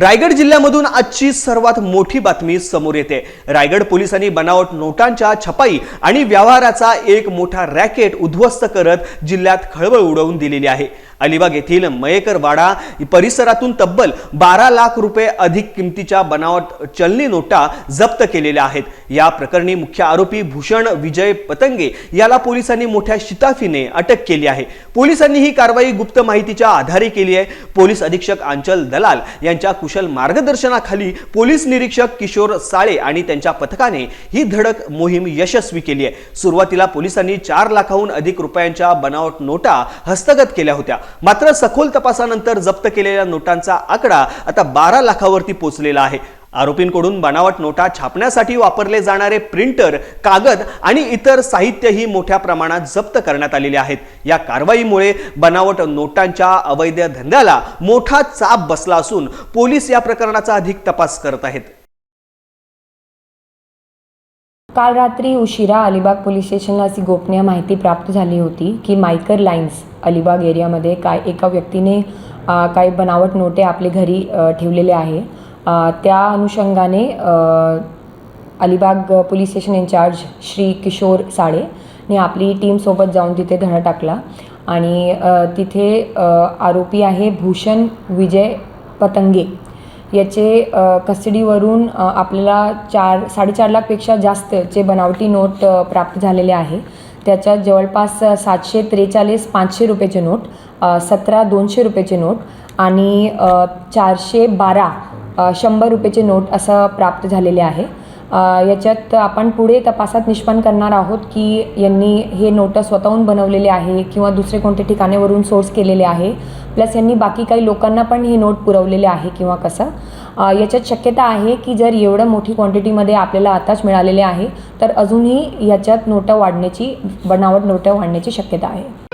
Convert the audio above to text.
रायगड जिल्ह्यामधून आजची सर्वात मोठी बातमी समोर येते. रायगड पोलिसांनी बनावट नोटांच्या छपाई आणि व्यवहाराचा एक मोठा रॅकेट उद्ध्वस्त करत जिल्ह्यात खळबळ उडवून दिलेली आहे. अलिबाग येथील मयेकर वाडा परिसरातून तब्बल बारा लाख रुपये अधिक किमतीच्या बनावट चलनी नोटा जप्त केलेल्या आहेत. या प्रकरणी मुख्य आरोपी भूषण विजय पतंगे याला पोलिसांनी मोठ्या शिताफीने अटक केली आहे. पोलिसांनी ही कारवाई गुप्त माहितीच्या आधारे केली आहे. पोलीस अधीक्षक आंचल दलाल यांच्या कुशल मार्गदर्शनाखाली पोलीस निरीक्षक किशोर साळे आणि त्यांच्या पथकाने ही धडक मोहीम यशस्वी केली आहे. सुरुवातीला पोलिसांनी चार लाखाहून अधिक रुपयांच्या बनावट नोटा हस्तगत केल्या होत्या. मात्र सखोल तपासानंतर जप्त केलेल्या नोटांचा आकडा आता बारा लाखावरती पोहोचलेला आहे. आरोपींकडून बनावट नोटा छापण्यासाठी वापरले जाणारे प्रिंटर कागद आणि इतर साहित्यही मोठ्या प्रमाणात जप्त करण्यात आलेले आहेत. या कारवाईमुळे बनावट नोटांच्या अवैध धंद्याला मोठा चाप बसला असून पोलीस या प्रकरणाचा अधिक तपास करत आहेत. काल रात्री उशिरा अलिबाग पोलीस स्टेशनला अशी गोपनीय माहिती प्राप्त झाली होती की मायकर लाईन्स अलिबाग एरियामध्ये काय एका व्यक्तीने काही बनावट नोटे आपले घरी ठेवलेले आहे. त्या अनुषंगाने Alibag police station incharge Shri Kishor Sale ने आपली टीमसोबत जाऊन तिथे धडा टाकला. आणि तिथे आरोपी आहे भूषण विजय पतंगे. याचे कस्टडीवरून आपल्याला चार साडेचार लाखपेक्षा जास्तचे बनावटी नोट प्राप्त झालेले आहे. त्याच्यात जवळपास सातशे त्रेचाळीस पाचशे रुपयाचे नोट सतरा दोनशे रुपयाचे नोट आणि चारशे बारा शंभर रुपयाचे नोट असं प्राप्त झालेले आहे. याच्यात आपण पुढे तपासात निष्पन्न करणार आहोत की यांनी हे नोटं स्वतःहून बनवलेले आहे किंवा दुसरे कोणते ठिकाणेवरून सोर्स केलेले आहे. प्लस यांनी बाकी काही लोकांना पण हे नोट पुरवलेले आहे किंवा कसं. याच्यात शक्यता आहे की जर एवढं मोठी क्वांटिटीमध्ये आपल्याला आताच मिळालेले आहे तर अजूनही याच्यात नोटं वाढण्याची बनावट नोटं वाढण्याची शक्यता आहे.